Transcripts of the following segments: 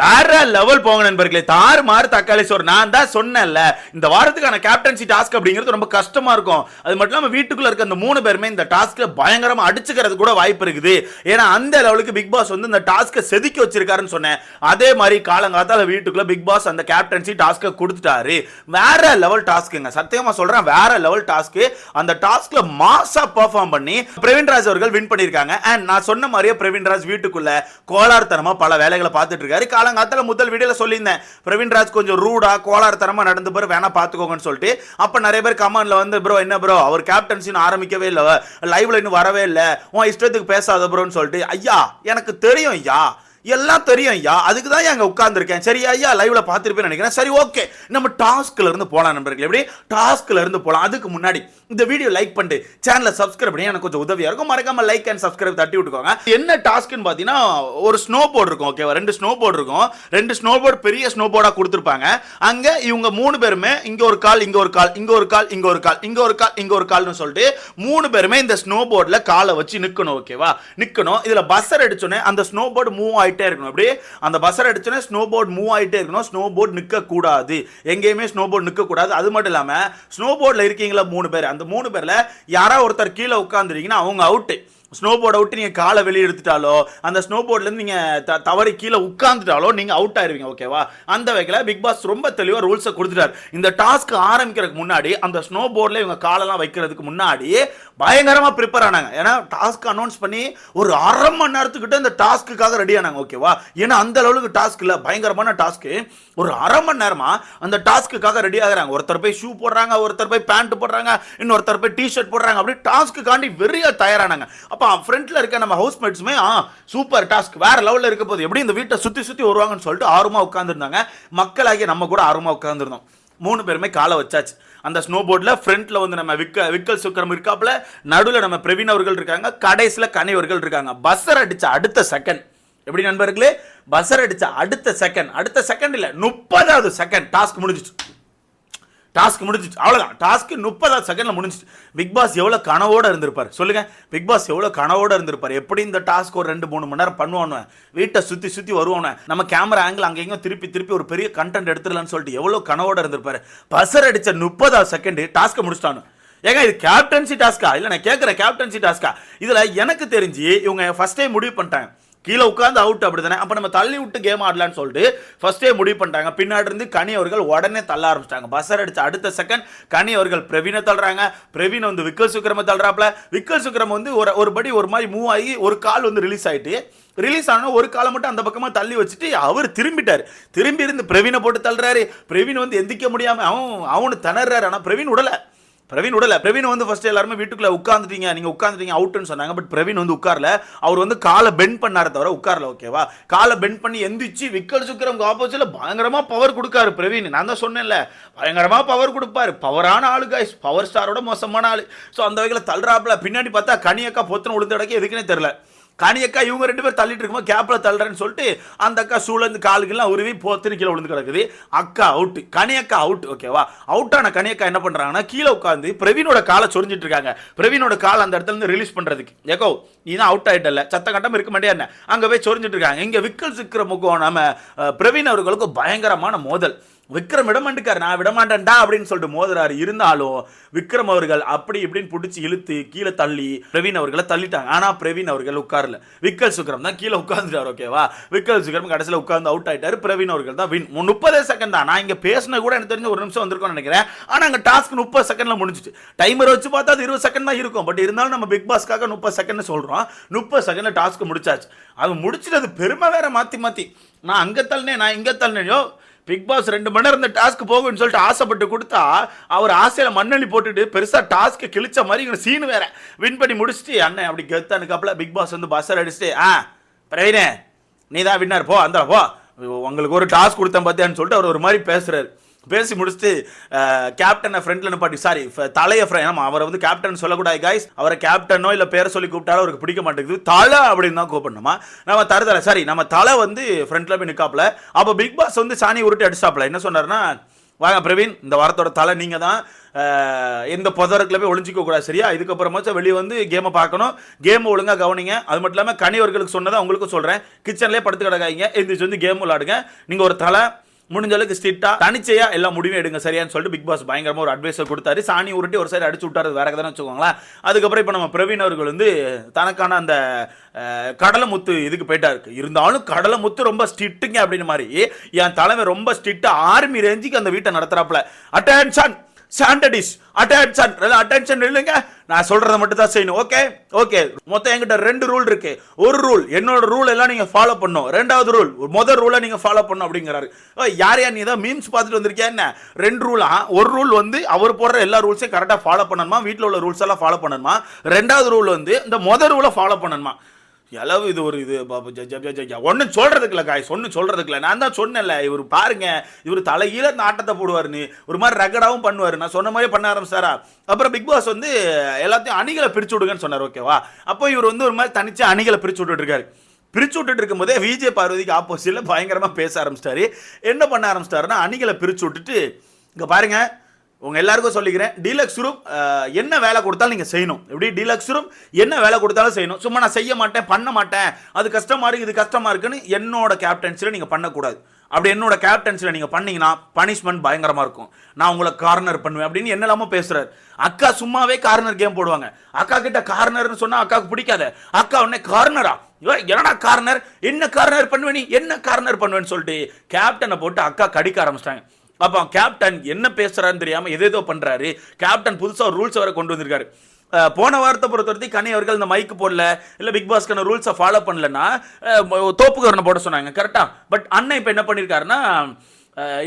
வேற லெவல் போங்க நண்பர்களே. தாறு மாறு தக்காளி சோறு. நான் தான் சொன்னேன்ல இந்த வாரத்துக்கான கேப்டன்சி டாஸ்க் அப்படிங்கிறது ரொம்ப கஷ்டமா இருக்கும். அது மட்டும் இல்லாமல் வீட்டுக்குள்ள இருக்க அந்த மூணு பேருமே இந்த டாஸ்க்ல பயங்கரமா அடிச்சுக்கிறது கூட வாய்ப்பு இருக்குது. ஏன்னா அந்த லெவலுக்கு பிக் பாஸ் வந்து இந்த டாஸ்க்கை செதுக்கி வச்சிருக்காருன்னு சொன்னேன். அதே மாதிரி காலங்காத்தால வீட்டுக்குள்ள பிக் பாஸ் அந்த கேப்டன்சி டாஸ்க்கை கொடுத்துட்டாரு. வேற லெவல் டாஸ்க்குங்க சத்தியமா சொல்றேன் வேற லெவல் டாஸ்க் அந்த டாஸ்க்ல மாசா பெர்ஃபார்ம் பண்ணி பிரவீன்ராஜ் அவர்கள் வின் பண்ணியிருக்காங்க. அண்ட் நான் சொன்ன மாதிரியே பிரவீன்ராஜ் வீட்டுக்குள்ள கோளாறுத்தனமா பல வேலைகளை பார்த்துட்டு இருக்காரு. காலங்காத்தால முதல் வீடியோல சொல்லியிருந்தேன். பிரவீன்ராஜ் கொஞ்சம் ரூடா கோளாறுத்தனமா நடந்து பேர் வேணா பார்த்துக்கோங்கன்னு சொல்லிட்டு. அப்போ நிறைய பேர் கமெண்ட்ல வந்து ப்ரோ என்ன ப்ரோ அவர் கேப்டன்சின்னு ஆரம்பிக்கவே இல்லை. லைவ்ல இன்னும் வரவே இல்லை. உன் இஷ்டத்துக்கு பேசாத ப்ரோன்னு சொல்லிட்டு ஐயா எனக்கு தெரியும் ஐயா. எல்லாம் தெரியும் ஐயா. அதுக்கு தான் அங்கே உட்காந்துருக்கேன் சரி ஐயா லைவ்ல பார்த்துருப்பேன்னு நினைக்கிறேன். சரி ஓகே நம்ம டாஸ்க்ல இருந்து போகலாம் நண்பர்கள் எப்படி? டாஸ்க்ல இருந்து போகலாம் அதுக்கு முன்னாடி இந்த வீடியோ லைக் பண்ணிட்டு சேனலை சப்ஸ்கிரைப் பண்ணி எனக்கு கொஞ்சம் உதவியா இருக்கும். மறக்காம லைக் அண்ட் சப்ஸ்கிரைப் தட்டி விட்டுக்கோங்க. என்ன டாஸ்க்னு பார்த்தீங்கன்னா ஒரு ஸ்னோ போர்டு இருக்கும் ஓகேவா ரெண்டு ஸ்னோ போர்டு இருக்கும். ரெண்டு ஸ்னோ போர்டு பெரிய ஸ்னோ போர்டாக கொடுத்துருப்பாங்க. அங்கே இவங்க மூணு பேருமே இங்க ஒரு கால் இங்க ஒரு கால் இங்க ஒரு கால் இங்க ஒரு கால் இங்க ஒரு கால் இங்க ஒரு கால்னு சொல்லிட்டு மூணு பேருமே இந்த ஸ்னோ போர்டில் காலை வச்சு நிற்கணும் ஓகேவா நிற்கணும் இதில் பஸ்ஸர் அடிச்சோன்னே அந்த ஸ்னோ போர்டு மூவ் ஆகிட்டு இருக்கணும். அப்படியே அந்த பஸ்ஸர் அடிச்சோன்னே ஸ்னோ போர்டு மூவ் ஆகிட்டே இருக்கணும். ஸ்னோ போர்டு நிற்கக்கூடாது எங்கேயுமே ஸ்னோ போர்டு நிற்கக்கூடாது அது மட்டும் இல்லாமல் ஸ்னோ போர்டில் இருக்கீங்களா? மூணு பேர். அந்த மூணு பேரில் யாராவது ஒருத்தர் கீழே உட்காந்துருக்கீங்கன்னா அவங்க அவுட்டு ஸ்னோ போர்டை விட்டு நீங்கள் காலை வெளியே எடுத்துட்டாலோ அந்த ஸ்னோ போர்ட்லேருந்து நீங்கள் த தவறி கீழே உட்காந்துட்டாலோ நீங்கள் அவுட் ஆயிருவீங்க ஓகேவா அந்த வகையில் பிக் பாஸ் ரொம்ப தெளிவாக ரூல்ஸை கொடுத்துட்டார். இந்த டாஸ்க் ஆரம்பிக்கிறதுக்கு முன்னாடி அந்த ஸ்னோ போர்டில் இவங்க காலெல்லாம் வைக்கிறதுக்கு முன்னாடி பயங்கரமாக ப்ரிப்பேர் ஆனாங்க. ஏன்னா டாஸ்க் அனௌன்ஸ் பண்ணி ஒரு அரை மணி நேரத்துக்கிட்ட இந்த டாஸ்க்குக்காக ரெடி ஆனாங்க ஓகேவா ஏன்னா அந்த அளவுக்கு டாஸ்க் இல்லை. பயங்கரமான டாஸ்க்கு ஒரு அரை மணி நேரமாக அந்த டாஸ்க்குக்காக ரெடி ஆகிறாங்க. ஒருத்தர் போய் ஷூ போடுறாங்க ஒருத்தர் போய் பேண்ட் போடுறாங்க இன்னொருத்தர் போய் டிஷர்ட் போடுறாங்க அப்படி டாஸ்க்குக்காண்டி வெறியாக தயாரானாங்க. அப்போ ஃப்ரண்ட்ல இருக்க நம்ம ஹவுஸ் மேட்ஸுமே ஆ சூப்பர் டாஸ்க் வேற லெவலில் இருக்க போது எப்படி இந்த வீட்டை சுற்றி சுற்றி வருவாங்கன்னு சொல்லிட்டு ஆர்வமாக உட்காந்துருந்தாங்க மக்களாகிய நம்ம கூட ஆர்வமாக உட்காந்துருந்தோம் மூணு பேருமே காலை வச்சாச்சு. அந்த ஸ்னோ போர்டில் ஃப்ரண்ட்ல வந்து நம்ம விக்க விக்கல் சுக்கரம் இருக்காப்புல நடுவில் நம்ம பிரவீன் அவர்கள் இருக்காங்க. கடைசியில் கனைவர்கள் இருக்காங்க. பஸ்ஸர் அடித்த அடுத்த செகண்ட் எப்படி நண்பர்களே? பஸ்ஸர் அடித்த அடுத்த செகண்ட் அடுத்த செகண்ட் இல்லை முப்பதாவது செகண்ட் டாஸ்க் முடிஞ்சிச்சு. டாஸ்க் முடிஞ்சிச்சு. அவ்வளோதான் டாஸ்க்கு முப்பதாவது செகண்டில் முடிஞ்சிச்சு. பிக் பாஸ் எவ்வளோ கனவோட இருந்திருப்பார்? சொல்லுங்கள் பிக் பாஸ் எவ்வளோ கனவோடு இருந்திருப்பார்? எப்படி இந்த டாஸ்க் ஒரு ரெண்டு மூணு மணி நேரம் பண்ணுவானு வீட்டை சுற்றி சுற்றி வருவானு நம்ம கேமரா ஆங்கிள் அங்கே திருப்பி திருப்பி ஒரு பெரிய கண்டென்ட் எடுத்துடலான்னு சொல்லிட்டு எவ்வளோ கனவோடு இருந்திருப்பார்? பசர் அடித்த முப்பதாவது செகண்டு டாஸ்க்கை முடிச்சிட்டானு ஏங்க இது கேப்டன்சி டாஸ்கா இல்லை நான் கேட்குறேன் கேப்டன்சி டாஸ்கா இதில் எனக்கு தெரிஞ்சு இவங்க ஃபஸ்ட்டே டைம் முடிவு பண்ணிட்டாங்க. கீழே உட்காந்து அவுட் அப்படி தானே அப்போ நம்ம தள்ளி விட்டு கேம் ஆடலான்னு சொல்லிட்டு ஃபர்ஸ்டே முடிவு பண்ணிட்டாங்க. பின்னாடி இருந்து கனி அவர்கள் உடனே தள்ள ஆரம்பிச்சிட்டாங்க. பஸ்ஸர் அடிச்ச அடுத்த செகண்ட் கனி அவர்கள் பிரவீனை தள்ளுறாங்க. பிரவீன் வந்து விக்கல் சுக்கிரமை தள்ளுறாப்புல. விக்கல் சுக்கிரம் வந்து ஒரு ஒரு படி ஒரு மாதிரி மூவ் ஆகி ஒரு கால் வந்து ரிலீஸ் ஆகிட்டு ரிலீஸ் ஆனால் ஒரு காலை மட்டும் அந்த பக்கமாக தள்ளி வச்சுட்டு அவர் திரும்பிட்டார். திரும்பி இருந்து பிரவீனை போட்டு தள்ளுறாரு. பிரவீன் வந்து எந்திக்க முடியாமல் அவன் அவனு திணறாரு ஆனால் பிரவீன் உடலை. பிரவீன் விடல. பிரவீன் வந்து ஃபர்ஸ்ட் எல்லாருமே வீட்டுக்குள்ள உட்காந்துட்டீங்க நீங்க உட்காந்துட்டீங்க அவுட்னு சொன்னாங்க. பட் பிரவீன் வந்து உட்கார்ல. அவர் வந்து காலை பெண்ட் பண்ணார தவிர உட்கார்ல ஓகேவா காலை பெண்ட் பண்ணி எந்திரிச்சு விக்கல் சுக்கரம் ஆப்போசிட்ல பயங்கரமா பவர் கொடுக்காரு பிரவீன். நான் தான் சொன்னேன்ல. பயங்கரமா பவர் கொடுப்பாரு. பவரான ஆளு காய்ஸ் பவர் ஸ்டாரோட மோசமான ஆளு. ஸோ அந்த வகையில் தள்ளுறாப்புல பின்னாடி பார்த்தா கனியக்கா பொத்தனை உளுந்து இடக்கு எதுக்குன்னே தெரியல. கனியக்கா இவங்க ரெண்டு பேர் தள்ளிட்டு இருக்கும்போது கேப்பில் தள்ளுறேன்னு சொல்லிட்டு அந்த அக்கா சூழந்து காலுக்கெல்லாம் உருவி போத்துன்னு கீழே விழுந்து கிடக்குது. அக்கா அவுட் கனியக்கா அவுட் ஓகேவா அவுட்டான கனியக்கா என்ன பண்ணுறாங்கன்னா கீழே உட்காந்து பிரவீனோட காலை சொரிஞ்சிட்டு இருக்காங்க. பிரவீனோட கால் அந்த இடத்துல இருந்து ரிலீஸ் பண்ணுறதுக்கு ஏகோ நீ தான் அவுட் ஆகிட்டல சத்த கட்டம் இருக்க மாட்டே என்ன? அங்கே போய் சொரிஞ்சிட்டு இருக்காங்க. இங்கே விக்கல் சிக்கிற முகம் நம்ம பிரவீன் அவர்களுக்கு பயங்கரமான மோதல். விக்ரம் விடமாட்டுக்கார் நான் விடமாட்டேன்டா அப்படின்னு சொல்லிட்டு மோதுறாரு. இருந்தாலும் விக்ரம் அவர்கள் அப்படி இப்படின்னு பிடிச்சி இழுத்து கீழே தள்ளி பிரவீன் அவர்களை தள்ளிட்டாங்க. ஆனால் பிரவீன் அவர்கள் உட்காரல. விக்கல் சுக்ரம் தான் கீழே உட்காந்துட்டார் ஓகேவா விக்கல் சுக்கரம் கடைசியில் உட்காந்து அவுட் ஆயிட்டாரு. பிரவீன் அவர்கள் தான் வின் முப்பதே செகண்ட் தான். நான் இங்கே பேசின கூட எனக்கு தெரிஞ்சு ஒரு நிமிஷம் வந்திருக்கோம்னு நினைக்கிறேன். ஆனால் அங்கே டாஸ்க் முப்பது செகண்டில் முடிஞ்சிச்சு. டைமர் வச்சு பார்த்தா அது இருபது செகண்ட் தான் இருக்கும். பட் இருந்தாலும் நம்ம பிக் பாஸ்க்காக முப்பது செகண்ட் சொல்கிறோம் முப்பது செகண்டில் டாஸ்க் முடிச்சாச்சு. அது முடிச்சிட்டு அது பெருமை வேற மாற்றி மாற்றி நான் அங்கே தள்ளினேன் நான் இங்கே தள்ளினேயோ பிக் பாஸ் ரெண்டு மணி நேரம் இந்த டாஸ்க் போகும்னு சொல்லிட்டு ஆசைப்பட்டு கொடுத்தா அவர் ஆசையில் மண்ணள்ளி போட்டுட்டு பெருசாக டாஸ்க்கு கிழிச்ச மாதிரி இங்க சீன் வேற. வின் பண்ணி முடிச்சுட்டு அண்ணன் அப்படி கெத்தானுக்காப்புல பிக் பாஸ் வந்து பஸ்ஸர் அடிச்சுட்டு ஆ பிரவீனே நீ தான் வின்னர் போ அந்த போ. உங்களுக்கு ஒரு டாஸ்க் கொடுத்தேன் பார்த்தியான்னு சொல்லிட்டு அவர் ஒரு மாதிரி பேசுறாரு. பேசி முடிச்சுட்டு கேப்டனை ஃப்ரெண்ட்ல நிப்பாட்டி சாரி தலையை ஃப்ரெண்ட் ஆமா அவரை வந்து கேப்டன் சொல்லக்கூடாது காய்ஸ் அவரை கேப்டனோ இல்லை பேரை சொல்லி கூப்பிட்டாலும் அவருக்கு பிடிக்க மாட்டேங்குது. தலை அப்படின்னு தான் கூப்பிடணுமா. நம்ம தருதலை சாரி நம்ம தலை வந்து ஃப்ரெண்ட்ல போய் நிக்காப்ல அப்போ பிக் பாஸ் வந்து சாணி உருட்டி அடிச்சாப்ல என்ன சொன்னார்னா வாங்க பிரவீன் இந்த வாரத்தோட தலை நீங்கள் தான் எந்த புதருக்குள்ள போய் ஒழிஞ்சிக்க கூடாது சரியா? இதுக்கப்புறமாச்சும் வெளியே வந்து கேமை பார்க்கணும். கேம் ஒழுங்காக கவனிங்க. அது மட்டும் இல்லாமல் கனிவர்களுக்கு சொன்னதை உங்களுக்கும் சொல்கிறேன் கிச்சன்லேயே படுத்து கிடக்காங்க எந்திரிச்சு வந்து கேம் விளாடுங்க நீங்கள் ஒரு தலை முடிஞ்ச அளவுக்கு ஸ்ட்ரிக்டா தனிச்சையா எல்லா முடிவும் எடுங்க சரியான்னு சொல்லிட்டு பிக் பாஸ் பயங்கரமா ஒரு அட்வைஸ் கொடுத்தாரு. சாணி உருட்டி ஒரு சைடு அடிச்சு விட்டாரு வேற கதை வச்சுக்கோங்களேன். அதுக்கப்புறம் இப்போ நம்ம பிரவீன் அவர்கள் வந்து தனக்கான அந்த கடலை முத்து இதுக்கு போயிட்டாரு. இருந்தாலும் கடலை முத்து ரொம்ப ஸ்ட்ரிக்ட்டுங்க அப்படின்னு மாதிரி என் தலைமை ரொம்ப ஸ்ட்ரிக்டா ஆர்மி ரேஞ்சுக்கு அந்த வீட்டை நடத்துறாப்புல. அட்டென்ஷன் சாண்டடிஸ் அட்டென்ஷன் அட்டென்ஷன் இல்லைங்க. நான் சொல்கிறத மட்டும் தான் செய்யணும். ஓகே ஓகே மொத்தம் என்கிட்ட ரெண்டு ரூல் இருக்கு. ஒரு ரூல் என்னோட ரூல் எல்லாம் நீங்கள் ஃபாலோ பண்ணும் ரெண்டாவது ரூல் முதல் ரூலை நீங்கள் ஃபாலோ பண்ணும் அப்படிங்கிறாரு. ஓ, யார் யார் நீ தான் மீம்ஸ் பார்த்துட்டு வந்திருக்கியா என்ன? ரெண்டு ரூலா ஒரு ரூல் வந்து அவர் போடுற எல்லா ரூல்ஸையும் கரெக்டாக ஃபாலோ பண்ணணுமா? வீட்டில் உள்ள ரூல்ஸ் எல்லாம் ஃபாலோ பண்ணணுமா? ரெண்டாவது ரூல் வந்து இந்த மொதல் ரூலை ஃபாலோ பண்ணணுமா? எளவு இது ஒரு இது ஒன்றும் சொல்றதுக்கு இல்லை காய் ஒன்றும் சொல்றதுக்கு இல்லை. நான் தான் சொன்னேன்ல இவர் பாருங்க இவர் தலைகீழ இந்த ஆட்டத்தை போடுவாருன்னு. ஒரு மாதிரி ரகடாவும் பண்ணுவார். நான் சொன்ன மாதிரி பண்ண ஆரம்பிச்சாரா? அப்புறம் பிக் பாஸ் வந்து எல்லாத்தையும் அணிகளை பிரிச்சு விடுங்கன்னு சொன்னார் ஓகேவா அப்போ இவர் வந்து ஒரு மாதிரி தனிச்சு அணிகளை பிரிச்சு விட்டுட்டு இருக்காரு. பிரிச்சு விட்டுட்டு இருக்கும்போதே விஜய் பார்வதிக்கு ஆப்போசிட்டில் பயங்கரமாக பேச ஆரம்பிச்சிட்டாரு. என்ன பண்ண ஆரம்பிச்சிட்டாருன்னா அணிகளை பிரிச்சு விட்டுட்டு இங்கே பாருங்கள் உங்கள் எல்லாருக்கும் சொல்லிக்கிறேன் டீலக்ஸ் ரூம் என்ன வேலை கொடுத்தாலும் நீங்கள் செய்யணும். எப்படி? டீலக்ஸ் ரூம் என்ன வேலை கொடுத்தாலும் செய்யணும். சும்மா நான் செய்ய மாட்டேன் பண்ண மாட்டேன். அது கஷ்டமாக இருக்குது இது கஷ்டமாக இருக்குன்னு என்னோட கேப்டன்சில நீங்கள் பண்ணக்கூடாது. அப்படி என்னோட கேப்டன்சில நீங்கள் பண்ணீங்கன்னா பனிஷ்மெண்ட் பயங்கரமாக இருக்கும். நான் உங்களை கார்னர் பண்ணுவேன் அப்படின்னு என்னெல்லாமோ பேசுறாரு. அக்கா சும்மாவே கார்னர் கேம் போடுவாங்க. அக்கா கிட்ட கார்னர்னு சொன்னால் அக்காவுக்கு பிடிக்காத. அக்கா உடனே கார்னரா என்னடா கார்னர் என்ன கார்னர் பண்ணுவேன் நீ? என்ன கார்னர் பண்ணுவேன்னு சொல்லிட்டு கேப்டனை போட்டு அக்கா கடிக்க ஆரம்பிச்சிட்டாங்க. அப்போ கேப்டன் என்ன பேசுறாருன்னு தெரியாம எதேதோ பண்றாரு. கேப்டன் புதுசாக ரூல்ஸ் வர கொண்டு வந்திருக்காரு. போன வாரத்தை பொறுத்த வரைக்கும் கனி அவர்கள் இந்த மைக்கு போடல இல்லை பிக் பாஸ்க்கான ரூல்ஸை ஃபாலோ பண்ணலன்னா தோப்புக்கரணை போட சொன்னாங்க கரெக்டாக பட் அண்ணன் இப்போ என்ன பண்ணியிருக்காருன்னா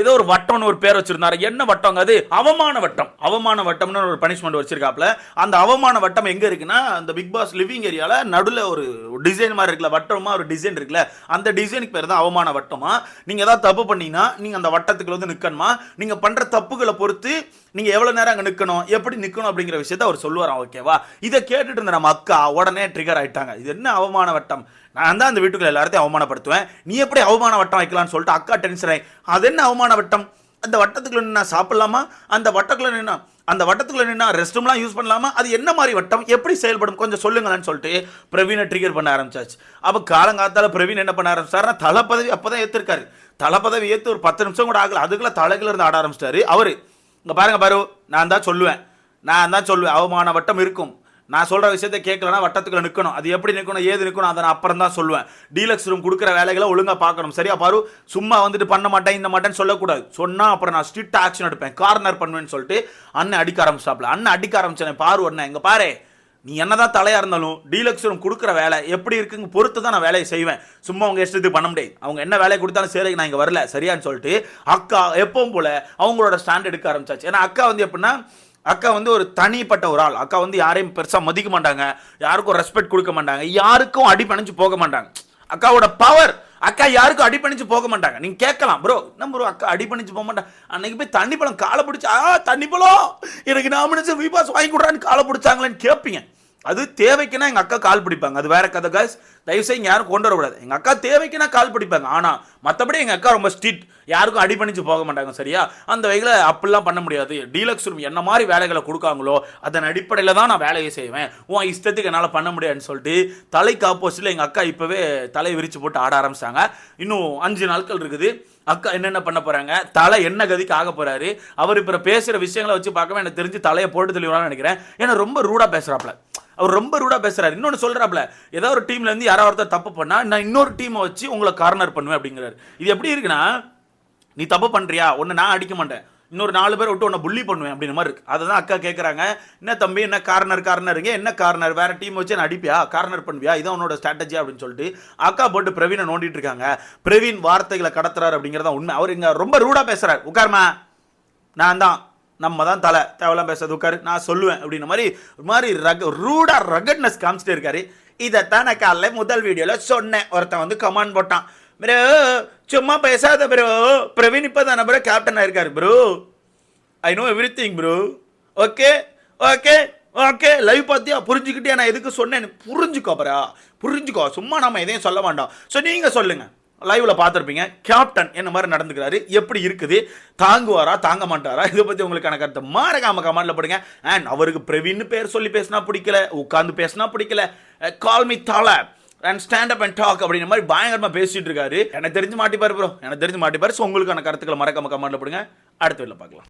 ஏதோ ஒரு வட்டம்னு ஒரு பேர் வச்சிருந்தாரு. என்ன வட்டங்க அது? அவமான வட்டம். அவமான வட்டம்னு ஒரு பனிஷ்மெண்ட் வச்சிருக்காப்ல அந்த அவமான வட்டம் எங்க இருக்குன்னா அந்த பிக் பாஸ் லிவிங் ஏரியால நடுவில் ஒரு டிசைன் மாதிரி இருக்குல்ல வட்டமா ஒரு டிசைன் இருக்குல்ல அந்த டிசைனுக்கு பேர் தான் அவமான வட்டமா? நீங்க ஏதாவது தப்பு பண்ணீங்கன்னா நீங்க அந்த வட்டத்துக்குள்ள வந்து நிக்கணுமா? நீங்க பண்ற தப்புகளை பொறுத்து நீங்க எவ்வளவு நேரம் அங்க நிக்கணும் எப்படி நிக்கணும் அப்படிங்கிற விஷயத்த அவர் சொல்லுவாராம் ஓகேவா இதை கேட்டுட்டு இருந்த நம்ம அக்கா உடனே ட்ரிகர் ஆயிட்டாங்க. இது என்ன அவமான வட்டம்? நான் தான் அந்த வீட்டுக்குள்ள எல்லாத்தையும் அவமானப்படுத்துவேன். நீ எப்படி அவமான வட்டம் வைக்கலாம்னு சொல்லிட்டு அக்கா டென்ஷன் ஆகி அது என்ன அவமான வட்டம்? அந்த வட்டத்துக்குள்ள நின்னா சாப்பிடலாமா? அந்த வட்டத்துக்குள்ள நின்னா அந்த வட்டத்துக்குள்ள நின்னா ரெஸ்ட் ரூம்லாம் யூஸ் பண்ணலாமா? அது என்ன மாதிரி வட்டம்? எப்படி செயல்படும்? கொஞ்சம் சொல்லுங்களேன்னு சொல்லிட்டு பிரவீனை ட்ரிகர் பண்ண ஆரம்பிச்சாச்சு. அப்போ காலங்காத்தால பிரவீன் என்ன பண்ண ஆரம்பிச்சாருன்னா தலைப்பதவி பதவி அப்பதான் ஏற்றிருக்காரு தலை பதவி ஒரு பத்து நிமிஷம் கூட ஆகல. அதுக்குள்ள தலைக்குள்ள இருந்து ஆட ஆரம்பிச்சிட்டாரு அவர். இங்கே பாருங்க பாரு நான் தான் சொல்லுவேன். நான் தான் சொல்லுவேன் அவமான வட்டம் இருக்கும். நான் சொல்கிற விஷயத்தை கேட்கலனா வட்டத்துக்குள்ள நிற்கணும் அது எப்படி நிற்கணும் ஏது நிற்கணும் அதை நான் அப்புறம் தான் சொல்லுவேன் டீலக்ஸ் ரூம் கொடுக்குற வேலைகளை ஒழுங்காக பார்க்கணும். சரியா பாரு? சும்மா வந்துட்டு பண்ண மாட்டேன் இந்த மாட்டேன்னு சொல்லக்கூடாது. சொன்னால் அப்புறம் நான் ஸ்ட்ரிக்ட் ஆக்ஷன் எடுப்பேன். கார்னர் பண்ணுவேன்னு சொல்லிட்டு அண்ணன் அடிக்க ஆரம்பிச்சாப்ல. அண்ணன் அடிக்க ஆரம்பிச்சேன் பாரு அண்ணன் எங்கே பாரு. நீ என்னதான் தலையாக இருந்தாலும் டீலக்ஸ் ரூம் கொடுக்குற வேலை எப்படி இருக்குங்க பொறுத்து தான் நான் வேலையை செய்வேன். சும்மா அவங்க இஷ்டத்துக்கு பண்ண முடியாது. அவங்க என்ன வேலையை கொடுத்தாலும் சரி நான் இங்கே வரல. சரியான்னு சொல்லிட்டு அக்கா எப்பவும் போல அவங்களோட ஸ்டாண்ட் எடுக்க ஆரம்பிச்சாச்சு. ஏன்னா அக்கா வந்து எப்படின்னா அக்கா வந்து ஒரு தனிப்பட்ட ஒரு ஆள். அக்கா வந்து யாரையும் பெருசாக மதிக்க மாட்டாங்க. யாருக்கும் ரெஸ்பெக்ட் கொடுக்க மாட்டாங்க. யாருக்கும் அடி போக மாட்டாங்க. அக்காவோட பவர் அக்கா யாருக்கும் அடி போக மாட்டாங்க. நீங்கள் கேட்கலாம் ப்ரோ என்ன ப்ரோ அக்கா அடி போக மாட்டாங்க அன்னைக்கு போய் தண்ணி பழம் காலை பிடிச்சி ஆ தண்ணி பழம். எனக்கு நான் நாமினேஷன் விபாஸ் வாங்கி கொடுறான்னு காலை பிடிச்சாங்களேன்னு கேட்பீங்க அது தேவைக்குன்னா எங்கள் அக்கா கால் பிடிப்பாங்க. அது வேற கதை காய்ஸ் தயவுசெய்து இங்க யாரும் கொண்டு வரக்கூடாது. எங்கள் அக்கா தேவைக்குன்னா கால் பிடிப்பாங்க. ஆனால் மற்றபடி எங்கள் அக்கா ரொம்ப ஸ்ட்ரிக்ட் யாருக்கும் அடிபணிச்சு போக மாட்டாங்க சரியா? அந்த வகையில் அப்படிலாம் பண்ண முடியாது. டீலக்ஸ் ரூம் என்ன மாதிரி வேலைகளை கொடுக்காங்களோ அதன் அடிப்படையில் தான் நான் வேலையை செய்வேன். உன் இஷ்டத்துக்கு என்னால் பண்ண முடியாதுன்னு சொல்லிட்டு தலைக்கு ஆப்போசிட்டில் எங்கள் அக்கா இப்போவே தலை விரித்து போட்டு ஆட ஆரம்பித்தாங்க இன்னும் அஞ்சு நாட்கள் இருக்குது. அக்கா என்னென்ன பண்ண போகிறாங்க தலை என்ன கதிக்கு ஆக போகிறாரு அவர் இப்போ பேசுகிற விஷயங்களை வச்சு பார்க்கவே எனக்கு தெரிஞ்சு தலையை போட்டு தெளிவான்னு நினைக்கிறேன். ஏன்னா ரொம்ப ரூடாக பேசுகிறாப்ல அவர் ரொம்ப ரூடா பேசுகிறாரு இன்னொன்று சொல்கிறாப்புல ஏதோ ஒரு டீம்லேருந்து யாராவது ஒருத்தர் தப்பு பண்ணால் நான் இன்னொரு டீமை வச்சு உங்களை கார்னர் பண்ணுவேன் அப்படிங்கிறாரு. இது எப்படி இருக்குன்னா நீ தப்பு பண்றியா? ஒன்று நான் அடிக்க மாட்டேன். இன்னொரு நாலு பேர் விட்டு உன்னை புள்ளி பண்ணுவேன் அப்படின்ற மாதிரி இருக்கு. அதை தான் அக்கா கேட்குறாங்க என்ன தம்பி என்ன கார்னர் கார்னருங்க என்ன கார்னர்? வேறு டீம் வச்சு நான் அடிப்பியா? கார்னர் பண்ணுவியா? இதான் உன்னோட ஸ்ட்ராட்டஜி அப்படின்னு சொல்லிட்டு அக்கா போட்டு பிரவீனை நோண்டிட்டு இருக்காங்க. பிரவீன் வார்த்தைகளை கடத்துறாரு அப்படிங்கிறதா உண்மை. அவர் இங்கே ரொம்ப ரூடாக பேசுகிறார் உட்காருமா? நான் தான். நம்ம தான் தலை. தேவையெல்லாம் பேசுறது உட்காரு. நான் சொல்லுவேன் அப்படின்ற மாதிரி ஒரு மாதிரி ரக ரூடாக ரகட்னஸ் காமிச்சிட்டே இருக்காரு. இதைத்தான் நான் காலைல முதல் வீடியோவில் சொன்னேன். ஒருத்தன் வந்து கமாண்ட் போட்டான். ப்ரோ சும்மா பேசாத ப்ரோ பிரவீன் இப்போ தானே ப்ரோ கேப்டன் ஆயிருக்காரு bro I know everything bro okay okay okay live பார்த்தியா புரிஞ்சுக்கிட்டே நான் எதுக்கு சொன்னேன் புரிஞ்சுக்கோ ப்ரா புரிஞ்சுக்கோ சும்மா நம்ம எதையும் சொல்ல வேண்டாம் ஸோ நீங்கள் சொல்லுங்கள் லைவில் பார்த்துருப்பீங்க. கேப்டன் என்ன மாதிரி நடந்துக்கிறாரு எப்படி இருக்குது? தாங்குவாரா தாங்க மாட்டாரா இதை பற்றி உங்களுக்கான கருத்தை மாறக்காம கமெண்டில் போடுங்க அண்ட் அவருக்கு பிரவீன் பேர் சொல்லி பேசினா பிடிக்கல உட்காந்து பேசினா பிடிக்கல கால் மீ தலை and stand up and talk அப்படிங்கிற மாதிரி பயங்கரமாக பேசிட்டு இருக்காரு. எனக்கு தெரிஞ்சு மாட்டிப்பார் ப்ரோ எனக்கு தெரிஞ்சு மாட்டிப்பார். ஸோ உங்களுக்கான கருத்துக்களை மறக்காம கமெண்ட்ல போடுங்க. அடுத்த வீட்டில் பார்க்கலாம்.